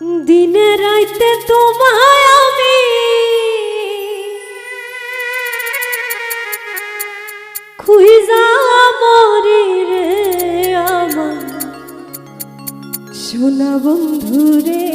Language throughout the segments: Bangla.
দিনে রাইতে তোমায় আমি। খুইজা মরি রে আমার সোনা বন্ধু রে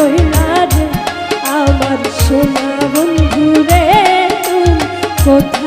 রহিলা রে আমার সোনা বন্ধু রে তুমি কোথায়?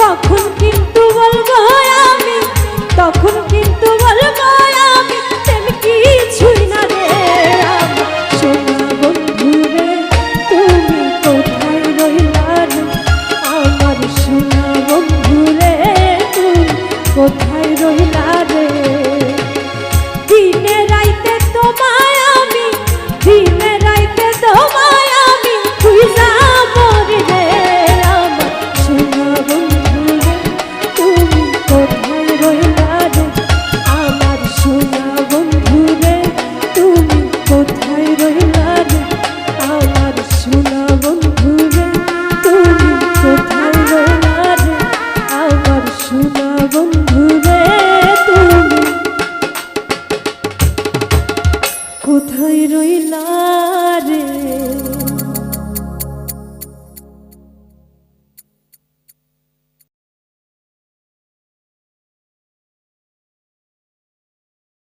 তখন কিন্তু বলব আমি তখন কিন্তু বলব